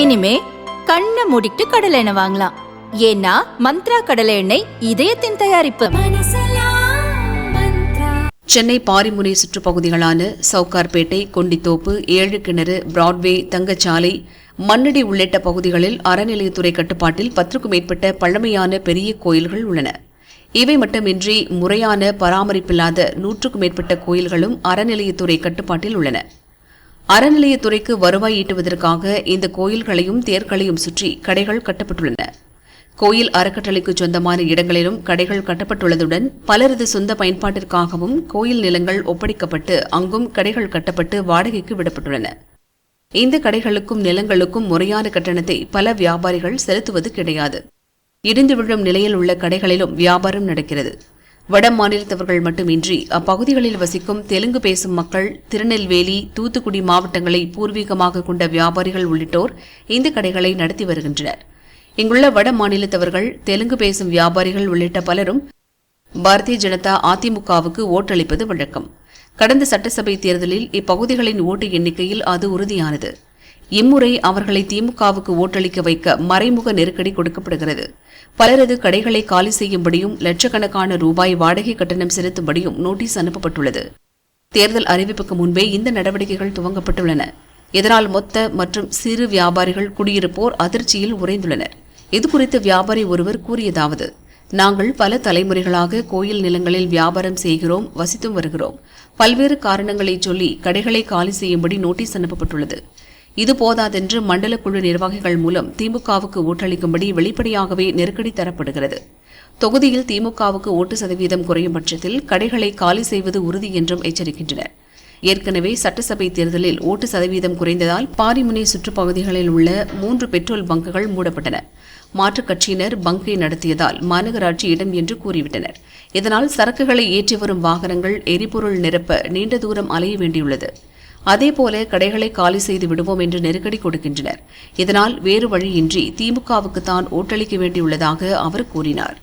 இனிமே கண்ணை மூடிட்டு கடலை எண்ணெய் வாங்கலாம். ஏன்னா மந்த்ரா கடலை எண்ணெய் இதயத்தின் தயாரிப்பு. சென்னை பாரிமுனை சுற்றுப்பகுதிகளான சவுகார்பேட்டை கொண்டித்தோப்பு ஏழு கிணறு பிராட்வே தங்கச்சாலை மண்ணடி உள்ளிட்ட பகுதிகளில் அறநிலையத்துறை கட்டுப்பாட்டில் பத்துக்கும் மேற்பட்ட பழமையான பெரிய கோயில்கள் உள்ளன. இவை மட்டுமின்றி முறையான பராமரிப்பில்லாத நூற்றுக்கும் மேற்பட்ட கோயில்களும் அறநிலையத்துறை கட்டுப்பாட்டில் உள்ளன. அறநிலையத்துறைக்கு வருவாய் ஈட்டுவதற்காக இந்த கோயில்களையும் தேர்களையும் சுற்றி கடைகள் கட்டப்பட்டுள்ளன. கோயில் அறக்கட்டளைக்கு சொந்தமான இடங்களிலும் கடைகள் கட்டப்பட்டுள்ளதுடன் பலரது சொந்த பயன்பாட்டிற்காகவும் கோயில் நிலங்கள் ஒப்படைக்கப்பட்டு அங்கும் கடைகள் கட்டப்பட்டு வாடகைக்கு விடப்பட்டுள்ளன. இந்த கடைகளுக்கும் நிலங்களுக்கும் முறையான கட்டணத்தை பல வியாபாரிகள் செலுத்துவது கிடையாது. இடிந்து விழும் நிலையில் உள்ள கடைகளிலும் வியாபாரம் நடக்கிறது. வட மாநிலத்தவர்கள் மட்டுமின்றி அப்பகுதிகளில் வசிக்கும் தெலுங்கு பேசும் மக்கள் திருநெல்வேலி தூத்துக்குடி மாவட்டங்களை பூர்வீகமாக கொண்ட வியாபாரிகள் உள்ளிட்டோர் இந்த கடைகளை நடத்தி வருகின்றனர். இங்குள்ள வட மாநிலத்தவர்கள் தெலுங்கு பேசும் வியாபாரிகள் உள்ளிட்ட பலரும் பாரதிய ஜனதா அதிமுகவுக்கு ஓட்டளிப்பது வழக்கம். கடந்த சட்டசபை தேர்தலில் இப்பகுதிகளின் ஓட்டு எண்ணிக்கையில் அது உறுதியானது. இம்முறை அவர்களை திமுகவுக்கு ஓட்டளிக்க வைக்க மறைமுக நெருக்கடி கொடுக்கப்படுகிறது. பலரது கடைகளை காலி செய்யும்படியும் லட்சக்கணக்கான ரூபாய் வாடகை கட்டணம் செலுத்தும்படியும் நோட்டீஸ் அனுப்பப்பட்டுள்ளது. தேர்தல் அறிவிப்புக்கு முன்பே இந்த நடவடிக்கைகள் துவங்கப்பட்டுள்ளன. இதனால் மொத்த மற்றும் சிறு வியாபாரிகள் குடியிருப்போர் அதிர்ச்சியில் உறைந்துள்ளனர். இதுகுறித்து வியாபாரி ஒருவர் கூறியதாவது நாங்கள் பல தலைமுறைகளாக கோயில் நிலங்களில் வியாபாரம் செய்கிறோம் வசித்தும் வருகிறோம். பல்வேறு காரணங்களை சொல்லி கடைகளை காலி செய்யும்படி நோட்டீஸ் அனுப்பப்பட்டுள்ளது. இது போதாதென்று மண்டல குழு நிர்வாகிகள் மூலம் திமுகவுக்கு ஓட்டளிக்கும்படி வெளிப்படையாகவே நெருக்கடி தரப்படுகிறது. தொகுதியில் திமுகவுக்கு ஓட்டு சதவீதம் குறையும் பட்சத்தில் கடைகளை காலி செய்வது உறுதி என்றும் எச்சரிக்கின்றனர். ஏற்கனவே சட்டசபை தேர்தலில் ஓட்டு சதவீதம் குறைந்ததால் பாரிமுனை சுற்றுப்பகுதிகளில் உள்ள மூன்று பெட்ரோல் பங்குகள் மூடப்பட்டன. மாற்றுக் கட்சியினர் பங்கை நடத்தியதால் மாநகராட்சி இடம் என்று கூறிவிட்டனர். இதனால் சரக்குகளை ஏற்றி வரும் வாகனங்கள் எரிபொருள் நிரப்ப நீண்ட தூரம் அலைய வேண்டியுள்ளது. அதேபோல கடைகளை காலி செய்து விடுவோம் என்று நெருக்கடி கொடுக்கின்றனர். இதனால் வேறு வழியின்றி திமுகவுக்கு தான் ஓட்டளிக்க வேண்டியுள்ளதாக அவர் கூறினார்.